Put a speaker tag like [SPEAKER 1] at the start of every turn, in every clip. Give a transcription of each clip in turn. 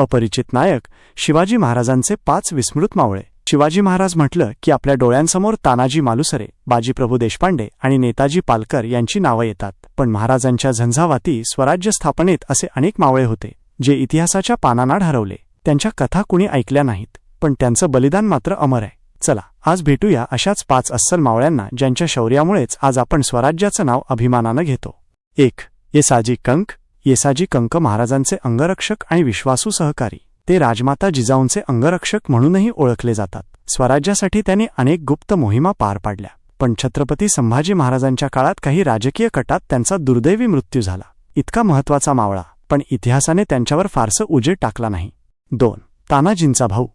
[SPEAKER 1] अपरिचित नायक शिवाजी महाराजांचे पाच विस्मृत मावळे. शिवाजी महाराज म्हटलं की आपल्या डोळ्यांसमोर तानाजी मालुसरे बाजीप्रभू देशपांडे आणि नेताजी पालकर यांची नावं येतात. पण महाराजांच्या झंझावाती स्वराज्य स्थापनेत असे अनेक मावळे होते जे इतिहासाच्या पानांना हरवले. त्यांच्या कथा कुणी ऐकल्या नाहीत पण त्यांचं बलिदान मात्र अमर आहे. चला आज भेटूया अशाच पाच अस्सल मावळ्यांना ज्यांच्या शौर्यामुळेच आज आपण स्वराज्याचं नाव अभिमानानं घेतो. एक येसाजी कंक येसाजी कंक महाराजांचे अंगरक्षक आणि विश्वासू सहकारी. ते राजमाता जिजाऊंचे अंगरक्षक म्हणूनही ओळखले जातात. स्वराज्यासाठी त्यांनी अनेक गुप्त मोहिमा पार पाडल्या. पण छत्रपती संभाजी महाराजांच्या काळात काही राजकीय कटात त्यांचा दुर्दैवी मृत्यू झाला. इतका महत्त्वाचा मावळा पण इतिहासाने त्यांच्यावर फारसं उजेड टाकला नाही. दोन. तानाजींचा भाऊ.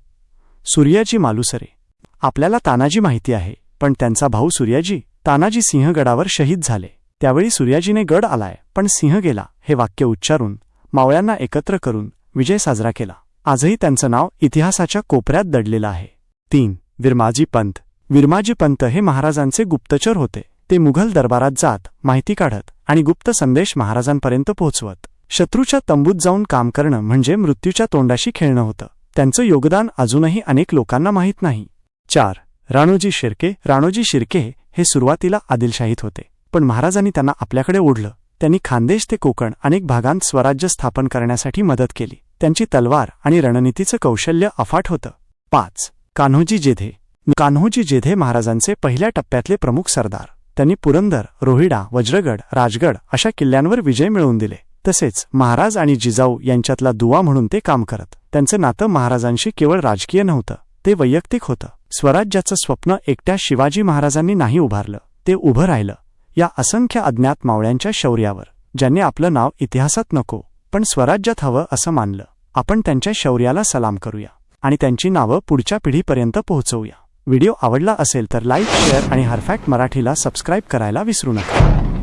[SPEAKER 1] सूर्याजी मालुसरे. आपल्याला तानाजी माहिती आहे पण त्यांचा भाऊ सूर्याजी तानाजी सिंहगडावर शहीद झाले. त्यावेळी सूर्याजीने गड आलाय पण सिंह गेला हे वाक्य उच्चारून मावळ्यांना एकत्र करून विजय साजरा केला. आजही त्यांचं नाव इतिहासाच्या कोपऱ्यात दडलेलं आहे. तीन विरमाजी पंत. विरमाजी पंत हे महाराजांचे गुप्तचर होते. ते मुघल दरबारात जात माहिती काढत आणि गुप्त संदेश महाराजांपर्यंत पोहोचवत. शत्रूच्या तंबूत जाऊन काम करणं म्हणजे मृत्यूच्या तोंडाशी खेळणं होतं. त्यांचं योगदान अजूनही अनेक लोकांना माहीत नाही. चार राणोजी शिर्के. राणोजी शिर्के हे सुरुवातीला आदिलशाहीत होते. पण महाराजांनी त्यांना आपल्याकडे ओढलं. त्यांनी खानदेश ते कोकण अनेक भागांत स्वराज्य स्थापन करण्यासाठी मदत केली. त्यांची तलवार आणि रणनीतीचं कौशल्य अफाट होतं. पाच. कान्होजी जेधे. कान्होजी जेधे महाराजांचे पहिल्या टप्प्यातले प्रमुख सरदार. त्यांनी पुरंदर रोहिडा वज्रगड राजगड अशा किल्ल्यांवर विजय मिळवून दिले. तसेच महाराज आणि जिजाऊ यांच्यातला दुवा म्हणून ते काम करत. त्यांचं नातं महाराजांशी केवळ राजकीय नव्हतं ते वैयक्तिक होतं. स्वराज्याचं स्वप्न एकट्या शिवाजी महाराजांनी नाही उभारलं ते उभं राहिलं. या असंख्य अज्ञात मावळ्यांच्या शौर्यावर ज्यांनी आपलं नाव इतिहासात नको पण स्वराज्यात हवं असं मानलं. आपण त्यांच्या शौर्याला सलाम करूया आणि त्यांची नावं पुढच्या पिढीपर्यंत पोहोचवूया. व्हिडिओ आवडला असेल तर लाईक शेअर आणि हरफॅक्ट मराठीला सबस्क्राईब करायला विसरू नका.